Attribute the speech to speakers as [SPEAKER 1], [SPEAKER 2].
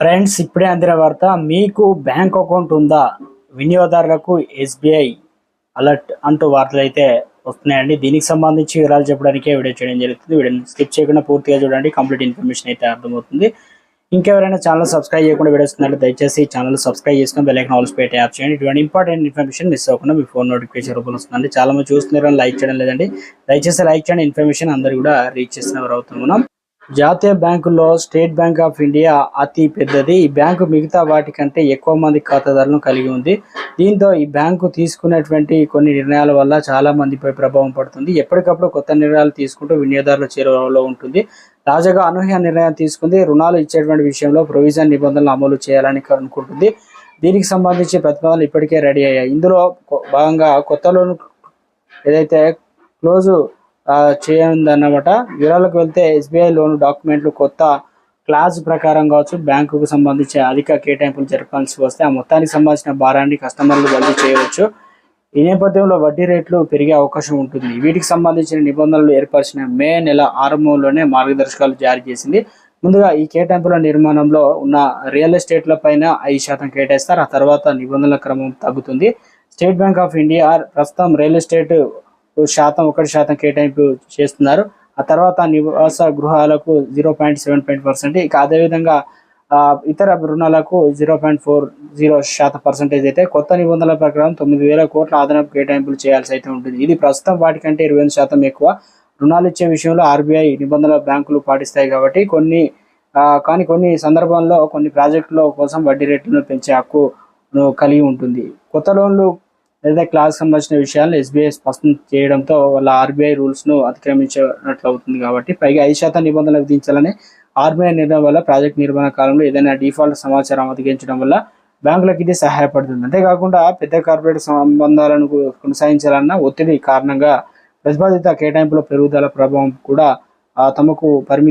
[SPEAKER 1] Friends ఇప్పుడే అందిన వార్త మీకు బ్యాంక్ అకౌంట్ ఉందా? వినియోగదారులకు ఎస్బీఐ అలర్ట్ అంటూ వార్తలు అయితే వస్తున్నాయండి. దీనికి సంబంధించి వివరాలు చెప్పడానికే వీడియో చేయడం జరుగుతుంది. వీడియోని స్కిప్ చేయకుండా పూర్తిగా చూడండి. కంప్లీట్ ఇన్ఫర్మేషన్ అయితే అర్థమవుతుంది. ఇంకెవరైనా ఛానల్ సబ్స్క్రైబ్ చేయకుండా వీడియోస్ ఉన్నట్టు దయచేసి ఛానల్ సబ్స్క్రైబ్ చేసుకుని బెల్ ఐకాన్ ఆల్స్ పెట్టి యాప్ చేయండి. ఇటువంటి ఇంపార్టెంట్ ఇన్ఫర్మేషన్ మిస్ అవ్వకుండా మీ ఫోన్ నోటిఫికేషన్ రూపంలో వస్తుందండి. చాలా మంది చూస్తున్నారు లైక్ చేయడం లేదండి. దయచేసి లైక్ చేయండి. ఇన్ఫర్మేషన్ అందరు కూడా రీచ్ చేసిన వారు అవుతున్నాం జాతీయ బ్యాంకుల్లో స్టేట్ బ్యాంక్ ఆఫ్ ఇండియా అతి పెద్దది. ఈ బ్యాంకు మిగతా వాటికంటే ఎక్కువ మంది ఖాతాదారులను కలిగి ఉంది. దీంతో ఈ బ్యాంకు తీసుకున్నటువంటి కొన్ని నిర్ణయాల వల్ల చాలా మందిపై ప్రభావం పడుతుంది. ఎప్పటికప్పుడు కొత్త నిర్ణయాలు తీసుకుంటూ వినియోగదారుల చేరువలో ఉంటుంది. తాజాగా అనూహ్య నిర్ణయం తీసుకుంది. రుణాలు ఇచ్చేటువంటి విషయంలో ప్రొవిజన్ నిబంధనలు అమలు చేయాలని అనుకుంటుంది. దీనికి సంబంధించి ప్రతిపాదనలు ఇప్పటికే రెడీ అయ్యాయి. ఇందులో కొ- భాగంగా కొత్త లోన్ ఏదైతే క్లోజ్ చేయనుందన్నమాట. వివరాలకు వెళ్తే ఎస్బీఐ లోన్ డాక్యుమెంట్లు కొత్త క్లాజ్ ప్రకారం కావచ్చు బ్యాంకుకు సంబంధించి అధిక కేటాయింపులు జరపాల్సి వస్తే ఆ మొత్తానికి సంబంధించిన భారాన్ని కస్టమర్లు బదిలీ చేయవచ్చు. ఈ నేపథ్యంలో వడ్డీ రేట్లు పెరిగే అవకాశం ఉంటుంది. వీటికి సంబంధించిన నిబంధనలు ఏర్పరిచిన మే నెల ఆరంభంలోనే మార్గదర్శకాలు జారీ చేసింది. ముందుగా ఈ కేటాయింపుల నిర్మాణంలో ఉన్న రియల్ ఎస్టేట్ల పైన ఐదు శాతం కేటాయిస్తారు. ఆ తర్వాత నిబంధనల క్రమం తగ్గుతుంది. స్టేట్ బ్యాంక్ ఆఫ్ ఇండియా ప్రస్తుతం రియల్ ఎస్టేట్ శాతం ఒకటి శాతం కేటాయింపు చేస్తున్నారు. ఆ తర్వాత నివాస గృహాలకు zero point seven point percent. ఇక అదేవిధంగా ఇతర రుణాలకు జీరో పాయింట్ ఫోర్ జీరో శాతం పర్సెంటేజ్ అయితే కొత్త నిబంధనల ప్రకారం తొమ్మిది వేల కోట్ల అదనపు కేటాయింపులు చేయాల్సి అయితే ఉంటుంది. ఇది ప్రస్తుతం వాటికంటే ఇరవై శాతం ఎక్కువ. రుణాలు ఇచ్చే విషయంలో ఆర్బీఐ నిబంధనల బ్యాంకులు పాటిస్తాయి కాబట్టి కొన్ని కానీ కొన్ని సందర్భాల్లో కొన్ని ప్రాజెక్టుల కోసం వడ్డీ రేట్లను పెంచే హక్కు కలిగి ఉంటుంది. కొత్త లోన్లు లేదా క్లాస్ సంబంధించిన విషయాలను ఎస్బీఐ స్పష్టం చేయడంతో వాళ్ళ ఆర్బీఐ రూల్స్ను అతిక్రమించినట్లు అవుతుంది కాబట్టి పైగా ఐదు శాతం నిబంధనలు విధించాలని ఆర్బీఐ నిర్ణయం వల్ల ప్రాజెక్ట్ నిర్వహణ కాలంలో ఏదైనా డిఫాల్ట్ సమాచారం అతికించడం వల్ల బ్యాంకులకు ఇది సహాయపడుతుంది. అంతేకాకుండా పెద్ద కార్పొరేట్ సంబంధాలను కొనసాగించాలన్న ఒత్తిడి కారణంగా ప్రతిపాదిత కేటాయింపుల పెరుగుదల ప్రభావం కూడా తమకు పరిమితి